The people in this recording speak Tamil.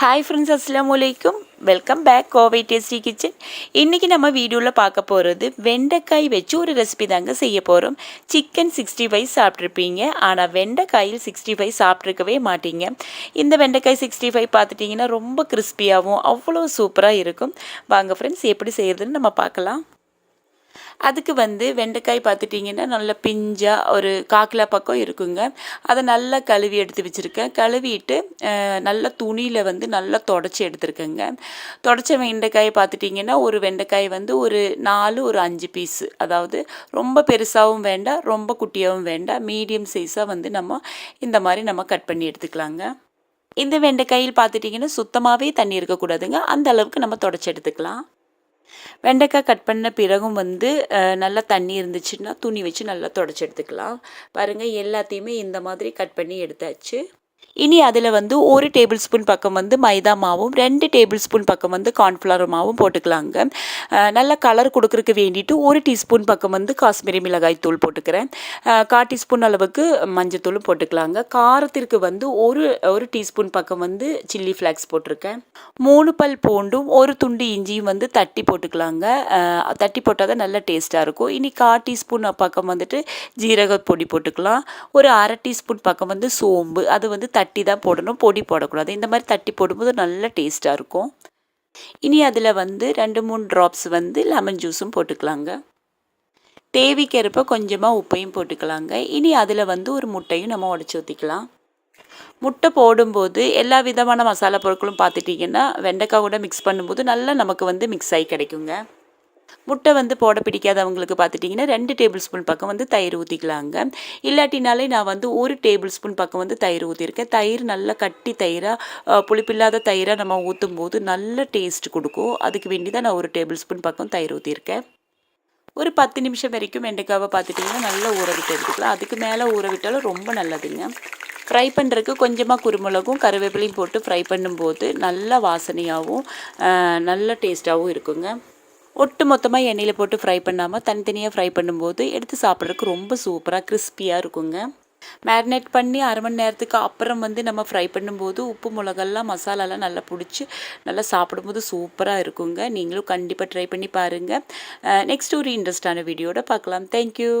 ஹாய் ஃப்ரெண்ட்ஸ் அஸ்லாம் வலைக்கும் welcome back Kovai tasty kitchen இன்றைக்கி நம்ம வீடியோவில் பார்க்க போகிறது வெண்டைக்காய் வச்சு ஒரு ரெசிபி தாங்க செய்ய போகிறோம் சிக்கன் சிக்ஸ்டி ஃபைவ் சாப்பிட்ருப்பீங்க ஆனால் வெண்டைக்காயில் சிக்ஸ்டி ஃபைவ் சாப்பிட்ருக்கவே மாட்டீங்க. இந்த வெண்டைக்காய் சிக்ஸ்டி ஃபைவ் பார்த்துட்டிங்கன்னா ரொம்ப கிறிஸ்பியாகவும் அவ்வளோ சூப்பராக இருக்கும். வாங்க ஃப்ரெண்ட்ஸ் எப்படி செய்கிறதுன்னு நம்ம பார்க்கலாம். அதுக்கு வந்து வெண்டைக்காய் பார்த்துட்டிங்கன்னா நல்ல பிஞ்சாக ஒரு காக்கிலா பக்கம் இருக்குங்க. அதை நல்லா கழுவி எடுத்து வச்சுருக்கேன். கழுவிட்டு நல்ல துணியில் வந்து நல்லா தொடச்சி எடுத்துருக்கேங்க. தொடச்ச வெண்டைக்காயை பார்த்துட்டிங்கன்னா ஒரு வெண்டைக்காய் வந்து ஒரு நாலு ஒரு அஞ்சு பீஸு. அதாவது ரொம்ப பெருசாகவும் வேண்டாம் ரொம்ப குட்டியாகவும் வேண்டாம். மீடியம் சைஸாக வந்து நம்ம இந்த மாதிரி நம்ம கட் பண்ணி எடுத்துக்கலாங்க. இந்த வெண்டைக்காயில் பார்த்துட்டிங்கன்னா சுத்தமாகவே தண்ணி இருக்கக்கூடாதுங்க. அந்த அளவுக்கு நம்ம தொடச்சி எடுத்துக்கலாம். வெண்டைக்காய் கட் பண்ண பிறகும் வந்து நல்லா தண்ணி இருந்துச்சுன்னா துணி வச்சு நல்லா தொடச்சி எடுத்துக்கலாம். பாருங்கள் எல்லாத்தையுமே இந்த மாதிரி கட் பண்ணி எடுத்தாச்சு. இனி அதில் வந்து ஒரு டேபிள் ஸ்பூன் பக்கம் வந்து மைதா மாவும் ரெண்டு டேபிள் ஸ்பூன் பக்கம் வந்து கார்ன்ஃப்ளவர் மாவும் போட்டுக்கலாங்க. நல்லா கலர் கொடுக்குறதுக்கு வேண்டிட்டு ஒரு டீஸ்பூன் பக்கம் வந்து காஷ்மீரி மிளகாய் தூள் போட்டுக்கிறேன். கால் டீஸ்பூன் அளவுக்கு மஞ்சத்தூளும் போட்டுக்கலாங்க. காரத்திற்கு வந்து ஒரு ஒரு டீஸ்பூன் பக்கம் வந்து சில்லி ஃப்ளாக்ஸ் போட்டிருக்கேன். மூணு பல் பூண்டும் ஒரு துண்டு இஞ்சியும் வந்து தட்டி போட்டுக்கலாங்க. தட்டி போட்டால் தான் நல்ல டேஸ்ட்டாக இருக்கும். இனி கால் டீஸ்பூன் பக்கம் வந்துட்டு ஜீரக பொடி போட்டுக்கலாம். ஒரு அரை டீஸ்பூன் பக்கம் வந்து சோம்பு அது வந்து தட்டி தான் போடணும் பொடி போடக்கூடாது. இந்த மாதிரி தட்டி போடும்போது நல்ல டேஸ்ட்டாக இருக்கும். இனி அதில் வந்து ரெண்டு மூணு ட்ராப்ஸ் வந்து லெமன் ஜூஸும் போட்டுக்கலாங்க. தேவைக்கேற்ப கொஞ்சமாக உப்பையும் போட்டுக்கலாங்க. இனி அதில் வந்து ஒரு முட்டையும் நம்ம உடச்சி ஊற்றிக்கலாம் முட்டை போடும்போது எல்லா விதமான மசாலா பொருட்களும் பார்த்துட்டிங்கன்னா வெண்டைக்காய் கூட மிக்ஸ் பண்ணும்போது நல்லா நமக்கு வந்து மிக்ஸ் ஆகி கிடைக்குங்க. முட்டை வந்து போட பிடிக்காதவங்களுக்கு பார்த்துட்டிங்கன்னா ரெண்டு டேபிள் ஸ்பூன் பக்கம் வந்து தயிர் ஊற்றிக்கலாங்க இல்லாட்டினாலே நான் வந்து ஒரு டேபிள் ஸ்பூன் பக்கம் வந்து தயிர் ஊற்றிருக்கேன் தயிர் நல்லா கட்டி தயிராக புளிப்பில்லாத தயிராக நம்ம ஊற்றும் போது நல்ல டேஸ்ட் கொடுக்கும். அதுக்கு வேண்டி தான் நான் ஒரு டேபிள் ஸ்பூன் பக்கம் தயிர் ஊற்றிருக்கேன் ஒரு பத்து நிமிஷம் வரைக்கும் வெண்டைக்காவை பார்த்துட்டிங்கன்னா நல்லா ஊற விட்டு எடுத்துக்கலாம். அதுக்கு மேலே ஊற விட்டாலும் ரொம்ப நல்லதுங்க. ஃப்ரை பண்ணுறதுக்கு கொஞ்சமாக குருமிளகும் கருவேப்பிலையும் போட்டு ஃப்ரை பண்ணும்போது நல்ல வாசனையாகவும் நல்ல டேஸ்ட்டாகவும் இருக்குங்க. ஒட்டு மொத்தமாக எண்ணெயில் போட்டு ஃப்ரை பண்ணாமல் தனித்தனியாக ஃப்ரை பண்ணும்போது எடுத்து சாப்பிட்றதுக்கு ரொம்ப சூப்பராக கிறிஸ்பியாக இருக்குங்க. மேரினேட் பண்ணி அரை மணி நேரத்துக்கு அப்புறம் வந்து நம்ம ஃப்ரை பண்ணும்போது உப்பு மிளகெல்லாம் மசாலாலாம் நல்லா பிடிச்சி நல்லா சாப்பிடும்போது சூப்பராக இருக்குங்க. நீங்களும் கண்டிப்பாக ட்ரை பண்ணி பாருங்கள் நெக்ஸ்ட் ஒரு இன்ட்ரெஸ்டான வீடியோட பார்க்கலாம். தேங்க்யூ